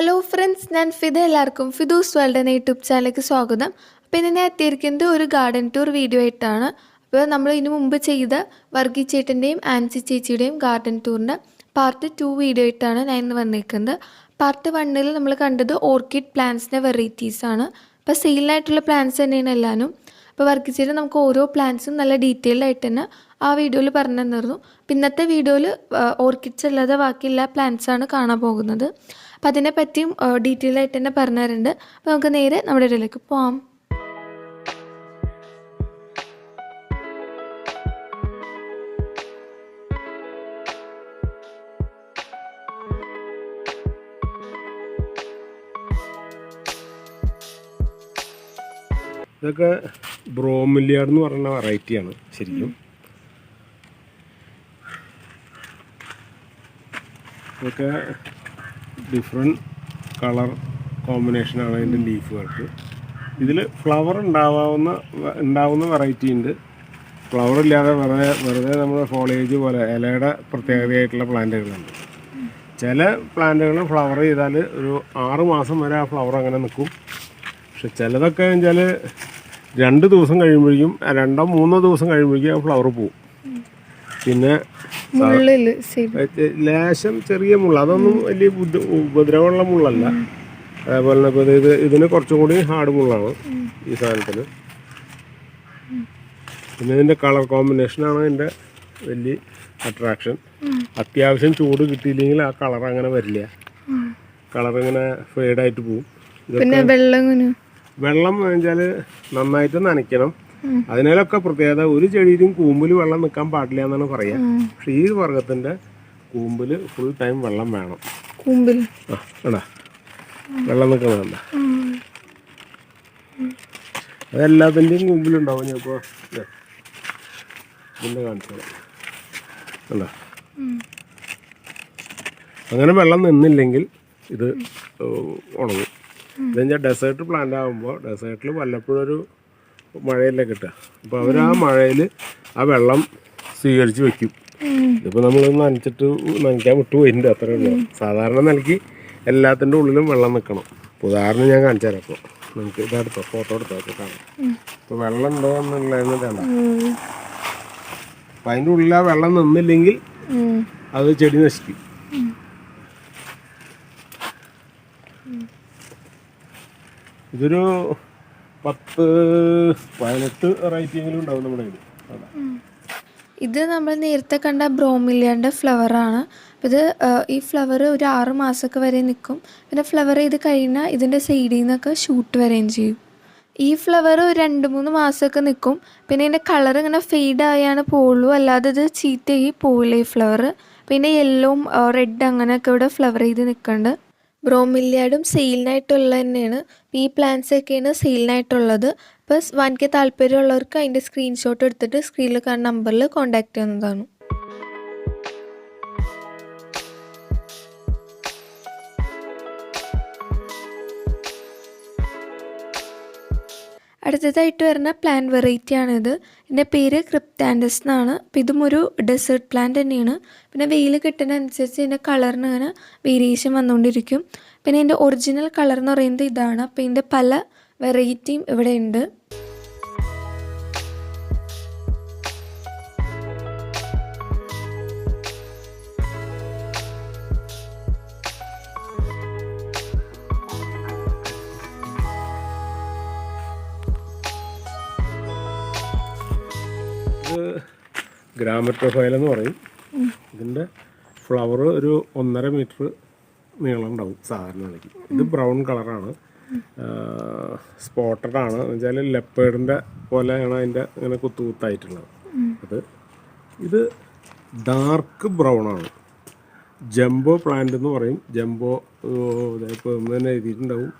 Hello friends ഞാൻ ഫിദ എല്ലാവർക്കും Fidu's world എന്ന യൂട്യൂബ് ചാനലിലേക്ക് സ്വാഗതം. അപ്പോൾ ഇന്ന് ഞാൻ എത്തിയിരിക്കുന്നത് ഒരു ഗാർഡൻ ടൂർ വീഡിയോ ആയിട്ടാണ്. അപ്പോൾ നമ്മൾ ഇതിനു മുമ്പ് ചെയ്ത വർഗി ചേട്ടന്റെയും ആൻസി ചേച്ചിയുടെയും ഗാർഡൻ ടൂറിന്റെ പാർട്ട് ടു വീഡിയോ ആയിട്ടാണ് ഞാൻ ഇന്ന് വന്നിരിക്കുന്നത് പാർട്ട് വണ്ണിൽ നമ്മൾ കണ്ടത് ഓർക്കിഡ് പ്ലാന്റ്സിന്റെ വെറൈറ്റീസാണ് അപ്പോൾ സെയിലിനായിട്ടുള്ള പ്ലാന്റ്സ് തന്നെയാണ് എല്ലാവരും അപ്പോൾ വർക്ക് ചെയ്ത് നമുക്ക് ഓരോ പ്ലാന്റ്സും നല്ല ഡീറ്റെയിൽഡ് ആയിട്ട് തന്നെ ആ വീഡിയോയിൽ പറഞ്ഞു തന്നിരുന്നു. പിന്നത്തെ ഇന്നത്തെ വീഡിയോയിൽ ഓർക്കിഡ്സ് അല്ലാതെ ബാക്കി എല്ലാ പ്ലാന്റ്സാണ് കാണാൻ പോകുന്നത്. അപ്പോൾ അതിനെ പറ്റിയും ഡീറ്റെയിൽ ആയിട്ട് തന്നെ പറഞ്ഞു തരുന്നുണ്ട്. അപ്പോൾ നമുക്ക് നേരെ നമ്മുടെ ഇടയിലേക്ക് പോവാം. ഇതൊക്കെ ബ്രോമിലിയാഡ് എന്ന് പറയുന്ന വെറൈറ്റിയാണ് ശരിക്കും. ഇതൊക്കെ ഡിഫറെന്റ് കളർ കോമ്പിനേഷനാണ് അതിന്റെ ലീഫുകൾക്ക് ഇതിൽ ഫ്ലവർ ഉണ്ടാവാവുന്ന ഉണ്ടാവുന്ന വെറൈറ്റി ഉണ്ട്. ഫ്ലവർ ഇല്ലാതെ വെറുതെ വെറുതെ നമ്മുടെ ഫോളേജ് പോലെ ഇലയുടെ പ്രത്യേകതയായിട്ടുള്ള പ്ലാന്റുകളുണ്ട്. ചില പ്ലാന്റുകൾ ഫ്ലവർ ചെയ്താൽ ഒരു ആറ് മാസം വരെ ആ ഫ്ലവർ അങ്ങനെ നിൽക്കും. പക്ഷെ ചിലതൊക്കെ വെച്ചാൽ രണ്ട് ദിവസം കഴിയുമ്പോഴേക്കും രണ്ടോ മൂന്നോ ദിവസം കഴിയുമ്പോഴേക്കും ആ ഫ്ലവർ പോവും. പിന്നെ ലേശം ചെറിയ മുള്ള അതൊന്നും വലിയ ഉപദ്രവമുള്ള മുള്ളല്ല. അതേപോലെ തന്നെ ഇപ്പോൾ ഇത് ഇതിന് കുറച്ചും കൂടി ഹാർഡ് മുള്ളാണ് ഈ സാധനത്തിന്. പിന്നെ ഇതിന്റെ കളർ കോമ്പിനേഷനാണ് ഇതിന്റെ വലിയ അട്രാക്ഷൻ അത്യാവശ്യം ചൂട് കിട്ടിയില്ലെങ്കിൽ ആ കളർ അങ്ങനെ വരില്ല. കളർ ഇങ്ങനെ ഫെയ്ഡായിട്ട് പോവും. പിന്നെ വെള്ളം വെള്ളം വെച്ചാൽ നന്നായിട്ട് നനയ്ക്കണം. അതിനാലൊക്കെ പ്രത്യേകത ഒരു ചെടിയിലും കൂമ്പിൽ വെള്ളം നിൽക്കാൻ പാടില്ല എന്നാണ് പറയാ. പക്ഷെ ഈ വർഗത്തിന്റെ കൂമ്പിൽ ഫുൾ ടൈം വെള്ളം വേണം. കൂമ്പിൽ ആ വെള്ളം നിൽക്കുന്നതല്ല അതെല്ലാത്തിന്റെയും കൂമ്പിലുണ്ടാവും ഞാനിപ്പോ ഇതിന്റെ ഇതിന്റെ അല്ല അങ്ങനെ വെള്ളം നിന്നില്ലെങ്കിൽ ഇത് ഉണങ്ങും. ഇതെന്നാൽ ഡെസേർട്ട് പ്ലാന്റ് ആകുമ്പോൾ ഡെസേർട്ടിൽ വല്ലപ്പോഴും ഒരു മഴയല്ലേ കിട്ടുക. അപ്പോൾ അവർ ആ മഴയിൽ ആ വെള്ളം സ്വീകരിച്ച് വെക്കും. ഇതിപ്പോൾ നമ്മൾ നനച്ചിട്ട് നനയ്ക്കാൻ വിട്ടു പോയിട്ടുണ്ട് അത്രേ ഉള്ളൂ. സാധാരണ നൽകി എല്ലാത്തിന്റെ ഉള്ളിലും വെള്ളം നിൽക്കണം ഉദാഹരണം ഞാൻ കാണിച്ചു തരാം അപ്പോൾ നമുക്ക് ഇതെടുത്തോ ഫോട്ടോ എടുത്തോ അപ്പോൾ കാണാം. ഇപ്പോൾ വെള്ളം ഉണ്ടോ എന്നുള്ളതെന്ന് വേണ്ട അപ്പം അതിന്റെ ഉള്ളിൽ ആ വെള്ളം നിന്നില്ലെങ്കിൽ അത് ചെടി നശിക്കും. ഇതൊരു പത്ത് പതിനെട്ട് വെറൈറ്റിയെങ്കിലും ഉണ്ടാവും നമ്മുടെ കയ്യിൽ ഇത് നമ്മൾ നേരത്തെ കണ്ട ബ്രോമിലിയന്റെ ഫ്ലവറാണ് ഇത് ഈ ഫ്ലവർ ഒരു ആറ് മാസമൊക്കെ വരെ നിൽക്കും പിന്നെ ഫ്ലവർ ചെയ്ത് കഴിഞ്ഞാൽ ഇതിന്റെ സൈഡിൽ നിന്നൊക്കെ ഷൂട്ട് വരികയും ചെയ്യും. ഈ ഫ്ലവർ രണ്ട് മൂന്ന് മാസമൊക്കെ നിൽക്കും പിന്നെ ഇതിന്റെ കളർ ഇങ്ങനെ ഫെയ്ഡ് ആയാണ് പോവുള്ളൂ. അല്ലാതെ ഇത് ചീത്തയായി പോവില്ല ഈ ഫ്ലവർ പിന്നെ യെല്ലോവും റെഡ് അങ്ങനെയൊക്കെ ഇവിടെ ഫ്ലവർ ചെയ്ത് നിൽക്കുന്നുണ്ട് ബ്രോമില്യാഡും സെയിലിനായിട്ടുള്ള തന്നെയാണ് ഈ പ്ലാന്റ്സ് ഒക്കെയാണ് സെയിലിനായിട്ടുള്ളത് അപ്പോൾ കെ താല്പര്യമുള്ളവർക്ക് അതിന്റെ സ്ക്രീൻഷോട്ട് എടുത്തിട്ട് സ്ക്രീനിൽ കാണുന്ന നമ്പറിൽ കോൺടാക്ട് ചെയ്യുന്നതാണ്. അടുത്തതായിട്ട് വരുന്ന പ്ലാന്റ് വെറൈറ്റി ആണിത്. ഇതിന്റെ പേര് ക്രിപ്റ്റാൻഡസ് എന്നാണ്. അപ്പോൾ ഇതും ഒരു ഡെസേർട്ട് പ്ലാന്റ് തന്നെയാണ്. പിന്നെ വെയിൽ കിട്ടുന്നതനുസരിച്ച് ഇതിന്റെ കളറിന് ഇങ്ങനെ വേരിയേഷൻ വന്നുകൊണ്ടിരിക്കും. പിന്നെ ഇതിന്റെ ഒറിജിനൽ കളർ എന്ന് പറയുന്നത് ഇതാണ്. അപ്പോൾ ഇതിന്റെ പല വെറൈറ്റിയും ഇവിടെ ഉണ്ട്. ഇത് പ്രൊഫൈൽ എന്ന് പറയും. ഇതിന്റെ ഫ്ലവർ ഒരു ഒന്നര മീറ്റർ നീളം ഉണ്ടാവും സാധാരണ നിലയ്ക്ക്. ഇത് ബ്രൗൺ കളറാണ്. സ്പോട്ടഡ് ആണ്. എന്ന് വെച്ചാൽ ലെപ്പേഡിന്റെ പോലെയാണ് അതിന്റെ ഇങ്ങനെ കുത്തു കുത്തായിട്ടുള്ളത്. അത് ഇത് ഡാർക്ക് ബ്രൗൺ ആണ്. ജംബോ പ്ലാന്റ് എന്ന് പറയും. ജംബോ ഇപ്പോൾ തന്നെ എഴുതിയിട്ടുണ്ടാവും.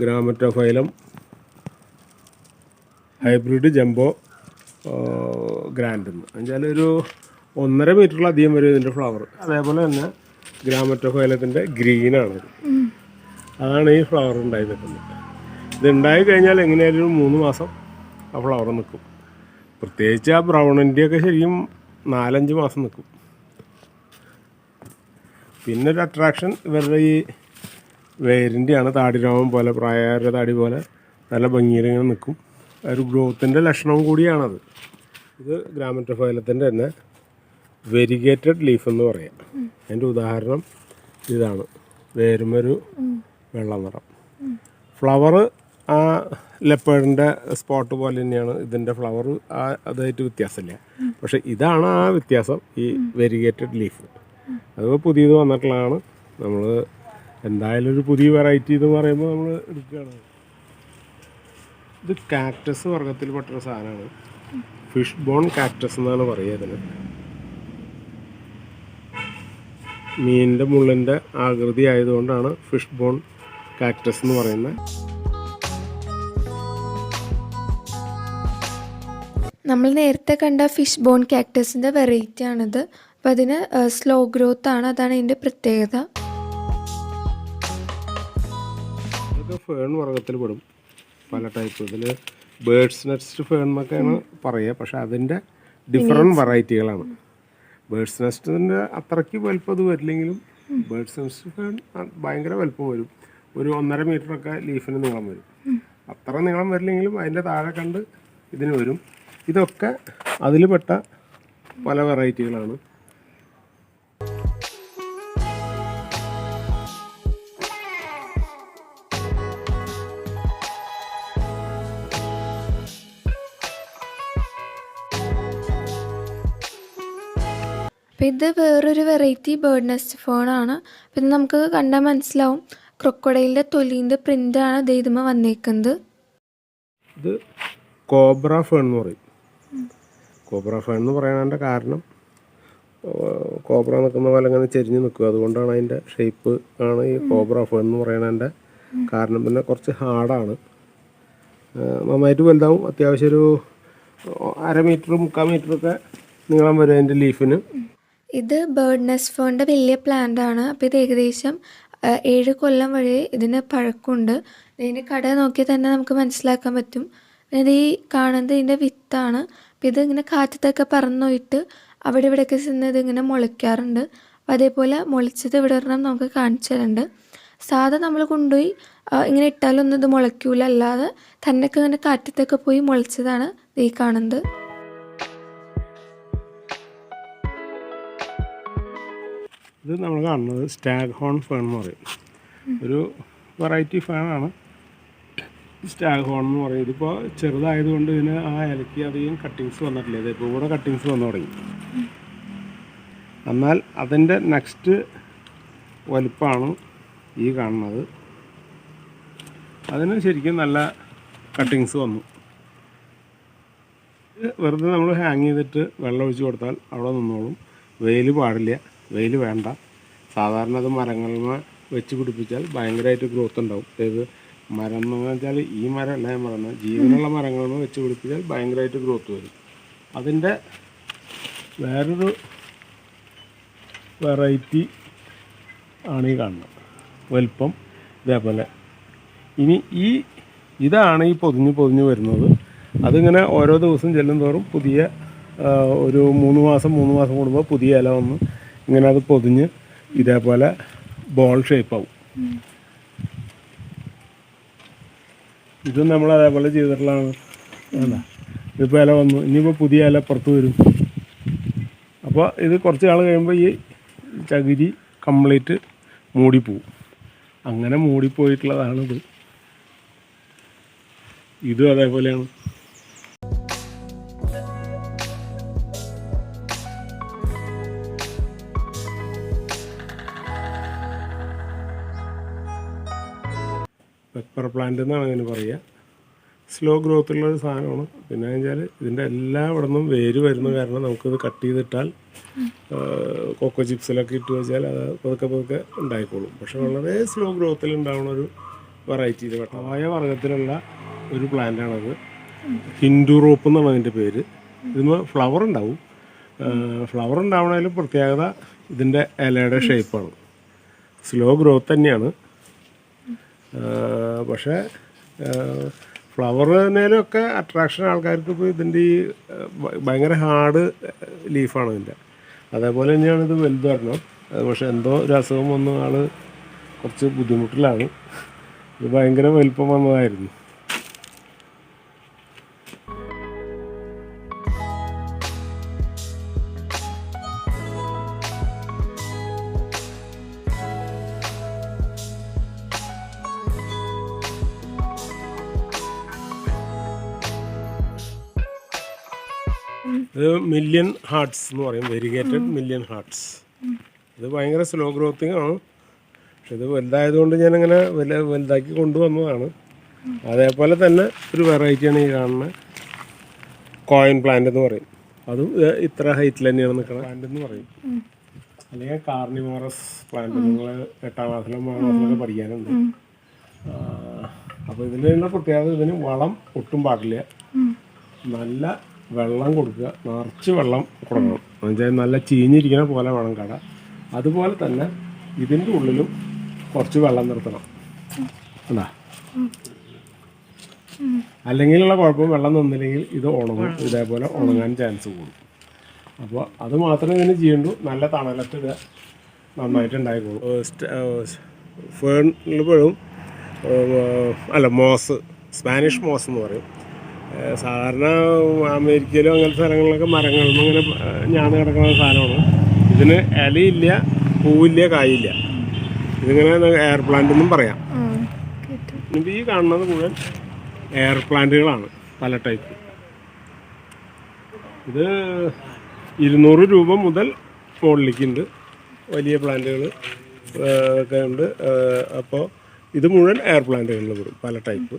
ഗ്രാമറ്റോഫൈലം ഹൈബ്രിഡ് ജംബോ ഗ്രാൻഡ് എന്ന് എന്നുവെച്ചാൽ ഒരു ഒന്നര മീറ്ററിലധികം വരും ഇതിന്റെ ഫ്ലവർ അതേപോലെ തന്നെ ഗ്രാമറ്റോഫൈലത്തിന്റെ ഗ്രീനാണ് അതാണ് ഈ ഫ്ലവർ ഉണ്ടായി നിൽക്കുന്നത്. ഇത് ഉണ്ടായി കഴിഞ്ഞാൽ എങ്ങനെയായാലും ഒരു മൂന്ന് മാസം ആ ഫ്ലവർ നിൽക്കും. പ്രത്യേകിച്ച് ആ ബ്രൗണിന്റെയൊക്കെ ശരിക്കും നാലഞ്ച് മാസം നിൽക്കും. പിന്നെ ഒരു അട്രാക്ഷൻ ഇവരുടെ ഈ വേരിന്റെയാണ് താടി രോമം പോലെ പ്രായകാരുടെ താടി പോലെ നല്ല ഭംഗിയിൽ ഇങ്ങനെ നിൽക്കും. ഒരു ഗ്രോത്തിന്റെ ലക്ഷണവും കൂടിയാണത്. ഇത് ഗ്രാമറ്റഫൈലത്തിന്റെ തന്നെ വെരിഗേറ്റഡ് ലീഫ് എന്ന് പറയാം. അതിന്റെ ഉദാഹരണം ഇതാണ്. വേരുമൊരു വെള്ള നിറം ഫ്ലവർ ആ ലെപ്പേഡിന്റെ സ്പോട്ട് പോലെ തന്നെയാണ് ഇതിന്റെ ഫ്ലവർ ആ അതായിട്ട് വ്യത്യാസമില്ല. പക്ഷെ ഇതാണ് ആ വ്യത്യാസം ഈ വെരിഗേറ്റഡ് ലീഫ്. അത് പുതിയത് വന്നിട്ടുള്ളതാണ്. നമ്മൾ എന്തായാലും ഒരു പുതിയ വെറൈറ്റി എന്ന് പറയുമ്പോൾ നമ്മൾ എടുക്കുകയാണ്. ഇത് കാക്ടസ് വർഗത്തിൽപ്പെട്ടൊരു സാധനമാണ്. ഫിഷ് ബോൺ കാക്ടസ് എന്നാണ് പറയുക ഇതിന്. മീനിന്റെ മുള്ളിന്റെ ആകൃതി ആയതുകൊണ്ടാണ് ഫിഷ് ബോൺ കാക്ടസ് എന്ന് പറയുന്നത്. നമ്മൾ നേരത്തെ കണ്ട ഫിഷ് ബോൺ കാക്ടസിന്റെ വെറൈറ്റി ആണിത്. അപ്പം അതിന് സ്ലോ ഗ്രോത്ത് ആണ്. അതാണ് ഇതിന്റെ പ്രത്യേകത. ഫേൺ വർഗത്തിൽ പെടും. പല ടൈപ്പ് ഇതിൽ ബേഡ്സ് നെസ്റ്റ് ഫേൺ എന്നൊക്കെയാണ് പറയുക. പക്ഷെ അതിന്റെ ഡിഫറെന്റ് വെറൈറ്റികളാണ് ബേഡ്സ് നെസ്റ്റിന്റെ അത്രയ്ക്ക് വലുപ്പം അത് വരില്ലെങ്കിലും ബേഡ്സ് നെസ്റ്റ് ഫേൺ ഭയങ്കര വലുപ്പം വരും. ഒരു ഒന്നര മീറ്ററൊക്കെ ലീഫിന് നീളം വരും. അത്ര നീളം വരില്ലെങ്കിലും അതിന്റെ താഴെ കണ്ട് ഇതിന് വരും. ഇതൊക്കെ അതിൽ പെട്ട പല വെറൈറ്റികളാണ് അപ്പം ഇത് വേറൊരു വെറൈറ്റി ബേർഡ് നെസ്റ്റ് ഫോണാണ് പിന്നെ നമുക്ക് കണ്ടാൽ മനസ്സിലാവും. ക്രൊക്കോഡൈലിന്റെ തൊലീന്റെ പ്രിന്റാണ് ദൈതമ വന്നേക്കുന്നത്. ഇത് കോബ്ര ഫേൺ എന്ന് പറയും. കോബ്ര ഫേൺ എന്ന് പറയാനുള്ള കാരണം. കോബ്ര നിൽക്കുന്ന പോലെ അങ്ങനെ ചെരിഞ്ഞ് നിൽക്കും. അതുകൊണ്ടാണ് അതിന്റെ ഷേപ്പ് ആണ് ഈ കോബ്ര ഫേൺ എന്ന് പറയുന്നതിന്റെ കാരണം. പിന്നെ കുറച്ച് ഹാർഡാണ് നന്നായിട്ട് വലുതാവും. അത്യാവശ്യം ഒരു അര മീറ്റർ മുക്കാൽ മീറ്ററൊക്കെ നീളം വരും അതിന്റെ ലീഫിന് ഇത് ബേർഡ് നെസ്റ്റ് വലിയ പ്ലാന്റ് ആണ്. അപ്പോൾ ഇത് ഏകദേശം ഏഴ് കൊല്ലം വഴി ഇതിന് പഴക്കമുണ്ട്. ഇതിന്റെ കട നോക്കിയാൽ തന്നെ നമുക്ക് മനസ്സിലാക്കാൻ പറ്റും. ഇത് ഈ കാണുന്നത് ഇതിന്റെ വിത്താണ്. അപ്പോൾ ഇത് ഇങ്ങനെ കാറ്റത്തൊക്കെ പറന്നോയിട്ട് അവിടെ ഇവിടെയൊക്കെ ചെന്ന് ഇതിങ്ങനെ മുളയ്ക്കാറുണ്ട്. അതേപോലെ മുളച്ചത് ഇവിടെ ഒരെണ്ണം നമുക്ക് കാണിച്ചു തരുന്നുണ്ട് സാധാ നമ്മൾ കൊണ്ടുപോയി ഇങ്ങനെ ഇട്ടാലൊന്നും ഇത് മുളയ്ക്കൂല. അല്ലാതെ തന്നെയൊക്കെ ഇങ്ങനെ കാറ്റത്തൊക്കെ പോയി മുളച്ചതാണ് ഈ കാണുന്നത്. ഇത് നമ്മൾ കാണുന്നത് സ്റ്റാഗ് ഹോൺ ഫേൺ എന്ന് പറയും. ഒരു വെറൈറ്റി ഫേണാണ് സ്റ്റാഗ് ഹോൺ എന്ന് പറയും. ഇതിപ്പോൾ ചെറുതായതുകൊണ്ട് ഇതിന് ആ ഇലയ്ക്ക് അധികം കട്ടിങ്സ് വന്നിട്ടില്ല. ഇതിപ്പോൾ ഇവിടെ കട്ടിങ്സ് വന്നു തുടങ്ങി. എന്നാൽ അതിന്റെ നെക്സ്റ്റ് വലുപ്പമാണ് ഈ കാണുന്നത്. അതിന് ശരിക്കും നല്ല കട്ടിങ്സ് വന്നു. വെറുതെ നമ്മൾ ഹാങ് ചെയ്തിട്ട് വെള്ളം ഒഴിച്ച് കൊടുത്താൽ അവിടെ നിന്നോളും. വെയിൽ പാടില്ല. വെയിൽ വേണ്ട. സാധാരണ അത് മരങ്ങളിൽ വെച്ച് പിടിപ്പിച്ചാൽ ഭയങ്കരമായിട്ട് ഗ്രോത്ത് ഉണ്ടാവും. അതായത് മരം എന്ന് വെച്ചാൽ ഈ മരം അല്ല ഞാൻ ജീവനുള്ള മരങ്ങളിന്മേൽ വെച്ച് പിടിപ്പിച്ചാൽ ഭയങ്കരമായിട്ട് ഗ്രോത്ത് വരും. അതിന്റെ വേറൊരു വെറൈറ്റി ആണ് ഈ കാണുന്നത്. വലിപ്പം ഇതേപോലെ. ഇനി ഈ ഇതാണ് ഈ പൊതിഞ്ഞ് പൊതിഞ്ഞ് വരുന്നത്. അതിങ്ങനെ ഓരോ ദിവസം ചെല്ലും തോറും പുതിയ ഒരു മൂന്ന് മാസം മൂന്ന് മാസം കൂടുമ്പോൾ പുതിയ ഇല വന്ന് ഇങ്ങനെ അത് പൊതിഞ്ഞ് ഇതേപോലെ ബോൾ ഷേപ്പാവും ഇത് നമ്മൾ അതേപോലെ ചെയ്തിട്ടുള്ളതാണ്. അല്ല ഇതിപ്പോൾ ഇല വന്നു. ഇനിയിപ്പോൾ പുതിയ ഇല പുറത്ത് വരും. അപ്പോൾ ഇത് കുറച്ച് നാൾ കഴിയുമ്പോൾ ഈ ചകിരി കംപ്ലീറ്റ് മൂടിപ്പോവും. അങ്ങനെ മൂടിപ്പോയിട്ടുള്ളതാണിത്. ഇതും അതേപോലെയാണ്. പ്ലാന്റ് എന്നാണ് അങ്ങനെ പറയുക. സ്ലോ ഗ്രോത്ത് ഉള്ള ഒരു സാധനമാണ്. പിന്നെ വെച്ചാൽ ഇതിന്റെ എല്ലാ ഇവിടെ നിന്നും വേര് വരുന്ന കാരണം നമുക്കിത് കട്ട് ചെയ്തിട്ടാൽ കൊക്കോ ചിപ്സിലൊക്കെ ഇട്ട് വെച്ചാൽ അത് പതുക്കെ പതുക്കെ ഉണ്ടായിക്കോളും. പക്ഷെ വളരെ സ്ലോ ഗ്രോത്തിൽ ഉണ്ടാവുന്ന ഒരു വെറൈറ്റി ഇത് വട്ടമായ വർഗത്തിലുള്ള ഒരു പ്ലാന്റാണത് ഹിന്ദു റോപ്പ് എന്നാണ് അതിന്റെ പേര്. ഇതിന് ഫ്ലവർ ഉണ്ടാവും. ഫ്ലവർ ഉണ്ടാവണതിൽ പ്രത്യേകത ഇതിന്റെ ഇലയുടെ ഷേപ്പാണ് സ്ലോ ഗ്രോത്ത് തന്നെയാണ്. പക്ഷേ ഫ്ലവർ ഒക്കെ അട്രാക്ഷൻ ആൾക്കാർക്ക് ഇപ്പോൾ ഇതിന്റെ ഈ ഭയങ്കര ഹാർഡ് ലീഫാണ് ഇതിന്റെ. അതേപോലെ തന്നെയാണ് ഇത് വലുത് വരണം. പക്ഷേ എന്തോ ഒരു അസുഖം വന്ന ആൾ കുറച്ച് ബുദ്ധിമുട്ടിലാണ്. ഇത് ഭയങ്കര വലിപ്പം വന്നതായിരുന്നു. ഇത് മില്യൺ ഹാർട്സ് എന്ന് പറയും വെരിഗേറ്റഡ് മില്യൺ ഹാർട്സ് ഇത് ഭയങ്കര സ്ലോ ഗ്രോത്തിങ് ആണ് പക്ഷെ ഇത് വലുതായതുകൊണ്ട് ഞാനങ്ങനെ വല വലുതാക്കി കൊണ്ടുവന്നതാണ്. അതേപോലെ തന്നെ ഒരു വെറൈറ്റിയാണ് ഈ കാണുന്ന കോയിൻ പ്ലാന്റ് എന്ന് പറയും. അതും ഇത്ര ഹൈറ്റിൽ തന്നെയാണ് നിൽക്കുന്ന പ്ലാന്റ് എന്ന് പറയും. അല്ലെങ്കിൽ കാർണിമോറസ് പ്ലാന്റ് നിങ്ങൾ എട്ടാം ക്ലാസ്സിലും മൂന്നാം ക്ലാസ്സിലൊക്കെ പഠിക്കാനുണ്ട്. അപ്പോൾ ഇതിനുള്ള പ്രത്യേകത ഇതിന് വളം ഒട്ടും പാടില്ല. നല്ല വെള്ളം കൊടുക്കുക. നിറച്ച് വെള്ളം കൊടുക്കണം. എന്ന് വെച്ചാൽ നല്ല ചീഞ്ഞിരിക്കുന്ന പോലെ വേണം കട. അതുപോലെ തന്നെ ഇതിന്റെ ഉള്ളിലും കുറച്ച് വെള്ളം നിർത്തണം. എന്താ അല്ലെങ്കിലുള്ള കുഴപ്പം വെള്ളം നിന്നില്ലെങ്കിൽ ഇത് ഉണങ്ങും. ഇതേപോലെ ഉണങ്ങാൻ ചാൻസ് കൂടും. അപ്പോൾ അത് മാത്രമേ ഇതിന് ചെയ്യണ്ടൂ. നല്ല തണലത്ത് ഇത് നന്നായിട്ട് ഉണ്ടായിക്കോളൂ ഫേണിൽ പെടും. അല്ല മോസ് സ്പാനിഷ് മോസ് എന്ന് പറയും. സാധാരണ അമേരിക്കയിലും അങ്ങനത്തെ സ്ഥലങ്ങളിലൊക്കെ മരങ്ങളും അങ്ങനെ ഞാന്ന് കിടക്കുന്ന സാധനമാണ്. ഇതിന് ഇലയില്ല പൂവില്ല കായില്ല. ഇതിങ്ങനെ എയർ പ്ലാന്റ് എന്നും പറയാം. ഇത് ഈ കാണുന്നത് മുഴുവൻ എയർ പ്ലാന്റുകളാണ് പല ടൈപ്പ് ഇത് ഇരുന്നൂറ് രൂപ മുതൽ മുകളിലേക്കുണ്ട്. വലിയ പ്ലാന്റുകൾ ഒക്കെ ഉണ്ട്. അപ്പോൾ ഇത് മുഴുവൻ എയർ പ്ലാന്റുകളിൽ വരും പല ടൈപ്പ്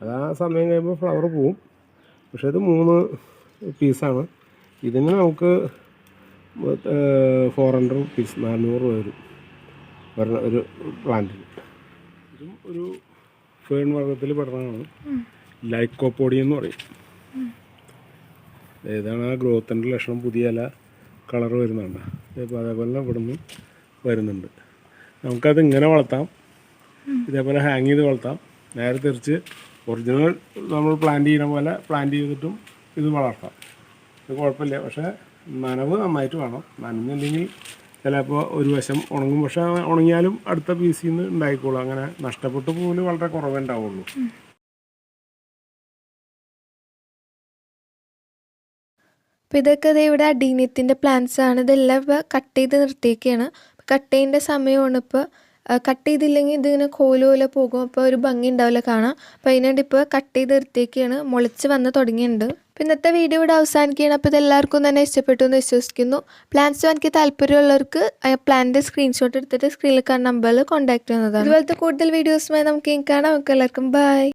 അത് ആ സമയം കഴിയുമ്പോൾ ഫ്ലവർ പോവും. പക്ഷേ ഇത് മൂന്ന് പീസാണ്. ഇതിന് നമുക്ക് ഫോർ ഹൺഡ്രഡ് റുപ്പീസ് നാനൂറ് രൂപ വരും. ഒരു പ്ലാന്റിന് ഇതും ഒരു ഫേൺ വർഗത്തിൽ പെടുന്നതാണ്. ലൈക്കോപ്പൊടി എന്ന് പറയും. ഏതാണ് ആ ഗ്രോത്തിന്റെ ലക്ഷണം പുതിയ ഇല കളർ വരുന്നുണ്ട്. ഇപ്പോൾ അതേപോലെ ഇവിടെ ഇവിടുന്ന് വരുന്നുണ്ട്. നമുക്കത് ഇങ്ങനെ വളർത്താം. ഇതേപോലെ ഹാങ് ചെയ്ത് വളർത്താം. നേരെ തിരിച്ച് ഒറിജിനൽ നമ്മൾ പ്ലാന്റ് ചെയ്യുന്ന പോലെ പ്ലാന്റ് ചെയ്തിട്ടും ഇത് വളർത്താം. ഇത് കുഴപ്പമില്ല. പക്ഷേ നനവ് നന്നായിട്ട് വേണം. നനഞ്ഞില്ലെങ്കിൽ ചിലപ്പോൾ ഒരു വശം ഉണങ്ങും. പക്ഷേ ഉണങ്ങിയാലും അടുത്ത പീസിൽ നിന്ന് ഉണ്ടായിക്കോളും. അങ്ങനെ നഷ്ടപ്പെട്ടു പോലും വളരെ കുറവേ ഉണ്ടാവുള്ളൂ. അപ്പോൾ ഇതൊക്കെ ഇവിടെ അഡീനിയത്തിന്റെ പ്ലാന്റ്സ് ആണ്. ഇതെല്ലാം ഇപ്പോൾ കട്ട് ചെയ്ത് നിർത്തിയൊക്കെയാണ് കട്ട് ചെയ്യേണ്ട സമയമാണ് ഇപ്പോൾ കട്ട് ചെയ്തില്ലെങ്കിൽ ഇതിങ്ങനെ കോൽ പോകും. അപ്പോൾ ഒരു ഭംഗി ഉണ്ടാവില്ല കാണാം അപ്പോൾ അതിനുവേണ്ടി ഇപ്പോൾ കട്ട് ചെയ്ത് നിർത്തിയൊക്കെയാണ് മുളച്ച് വന്ന് തുടങ്ങിയിട്ടുണ്ട്. അപ്പോൾ ഇന്നത്തെ വീഡിയോ ഇവിടെ അവസാനിക്കുകയാണ്. അപ്പോൾ ഇതെല്ലാവർക്കും തന്നെ ഇഷ്ടപ്പെട്ടു എന്ന് വിശ്വസിക്കുന്നു. പ്ലാൻസ് എനിക്ക് താല്പര്യമുള്ളവർക്ക് പ്ലാന്റ് സ്ക്രീൻഷോട്ട് എടുത്തിട്ട് സ്ക്രീനിൽ കാണുന്ന നമ്പറിൽ കോൺടാക്ട് ചെയ്യുന്നതാണ്. ഇതുപോലത്തെ കൂടുതൽ വീഡിയോസുമായി നമുക്ക് കാണാം. നമുക്ക് എല്ലാവർക്കും ബൈ